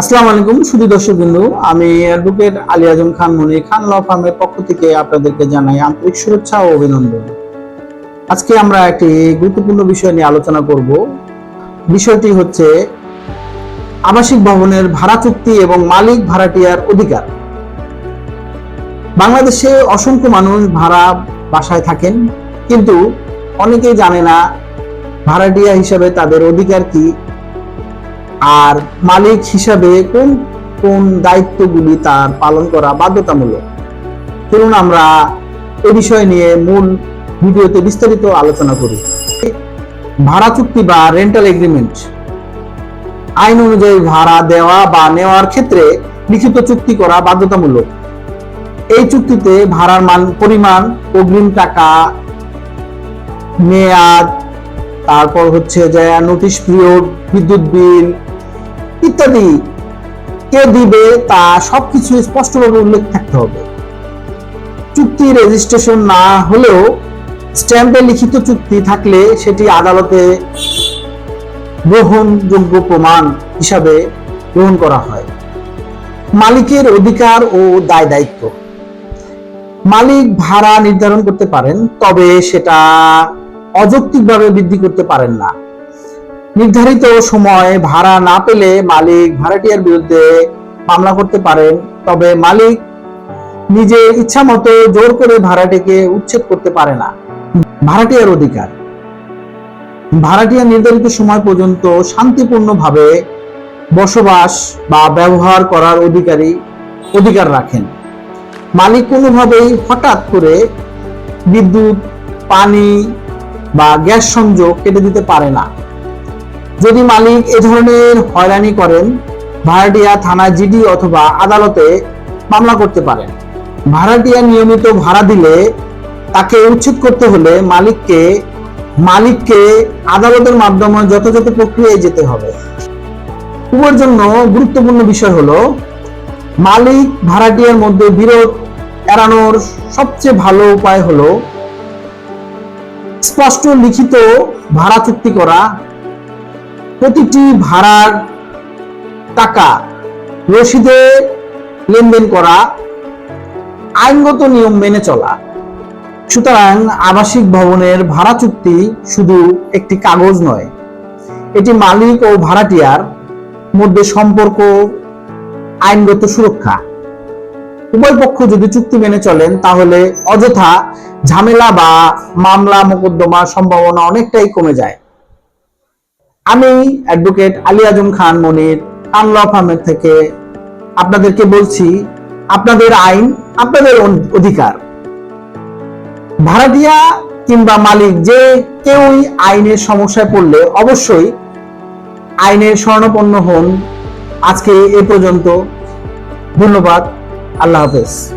আসসালামু আলাইকুম শুধু দর্শক বিন্দু আমি অ্যাডভোকেট আলী আজম খান মনি খান ল ফার্মের পক্ষ থেকে আপনাদেরকে জানাই আন্তরিক শুভেচ্ছা ও অভিনন্দন। আজকে আমরা একটি গুরুত্বপূর্ণ বিষয় নিয়ে আলোচনা করব। বিষয়টি হচ্ছে আবাসিক ভবনের ভাড়া চুক্তি এবং মালিক ভাড়াটিয়ার অধিকার। বাংলাদেশে অসংখ্য মানুষ ভাড়া বাসায় থাকেন, কিন্তু অনেকেই জানে না ভাড়াটিয়া হিসাবে তাদের অধিকার কি। আর মালিক হিসাবে কোন কোন দায়িত্বগুলি তার পালন করা বাধ্যতামূলক? চলুন আমরা এ বিষয় নিয়ে মূল ভিডিওতে বিস্তারিত আলোচনা করি। ভাড়া চুক্তি বা রেন্টাল এগ্রিমেন্ট আইন অনুযায়ী ভাড়া দেওয়া বা নেওয়ার ক্ষেত্রে লিখিত চুক্তি করা বাধ্যতামূলক। এই চুক্তিতে ভাড়ার মান, পরিমাণ, অগ্রিম টাকা, মেয়াদ, তারপর হচ্ছে যে নোটিশ পিরিয়ড বিদ্যুৎ বিল ইত্যাদি। কে দিবে তা সবকিছু স্পষ্টভাবে উল্লেখ থাকতে হবে। চুক্তি রেজিস্ট্রেশন না হলেও স্ট্যাম্পে লিখিত চুক্তি থাকলে সেটি আদালতে গ্রহণযোগ্য প্রমাণ হিসাবে গ্রহণ করা হয়। মালিকের অধিকার ও দায় দায়িত্ব। মালিক ভাড়া নির্ধারণ করতে পারেন, তবে সেটা অযৌক্তিকভাবে বৃদ্ধি করতে পারেন না। নির্ধারিত সময় ভাড়া না পেলে মালিক ভাড়াটিয়ার বিরুদ্ধে মামলা করতে পারেন, তবে মালিক নিজে ইচ্ছা মতো জোর করে ভাড়াটিকে উচ্ছেদ করতে পারে না। ভাড়াটিয়ার অধিকার। ভাড়াটিয়া নির্ধারিত সময় পর্যন্ত শান্তিপূর্ণভাবে বসবাস বা ব্যবহার করার অধিকারী, অধিকার রাখেন। মালিক কোনোভাবেই হঠাৎ করে বিদ্যুৎ, পানি বা গ্যাস সংযোগ কেটে দিতে পারে না। যদি মালিক এ ধরনের হয়রানি করেন, ভাড়াটিয়া থানা জিডি অথবা আদালতে মামলা করতে পারেন। ভাড়াটিয়া নিয়মিত ভাড়া দিলে তাকে উচ্ছেদ করতে হলে মালিককে মালিককে আদালতের মাধ্যমে যথাযথ প্রক্রিয়ায় যেতে হবে। উভয়ের জন্য গুরুত্বপূর্ণ বিষয় হলো, মালিক ভাড়াটিয়ার মধ্যে বিরোধ এড়ানোর সবচেয়ে ভালো উপায় হলো, স্পষ্ট লিখিত ভাড়া চুক্তি করা প্রতিটি ভাড়ার টাকা রসিদে লেনদেন করা আইনগত নিয়ম মেনে চলা। সুতরাং আবাসিক ভবনের ভাড়া চুক্তি শুধু একটি কাগজ নয়, এটি মালিক ও ভাড়াটিয়ার মধ্যে সম্পর্ক, আইনগত সুরক্ষা। উভয় পক্ষ যদি চুক্তি মেনে চলেন, তাহলে অযথা ঝামেলা বা মামলা, মোকদ্দমার সম্ভাবনা অনেকটাই কমে যায়। আমি অ্যাডভোকেট আলী আজম খান মনির খান ল ফার্মের থেকে আপনাদেরকে বলছি, আপনাদের আইন, আপনাদের অধিকার। ভাড়াটিয়া কিংবা মালিক যে কেউই আইনের সমস্যায় পড়লে অবশ্যই আইনের স্বর্ণপন্ন হন। আজকে এ পর্যন্ত। ধন্যবাদ। আল্লাহ হাফেজ।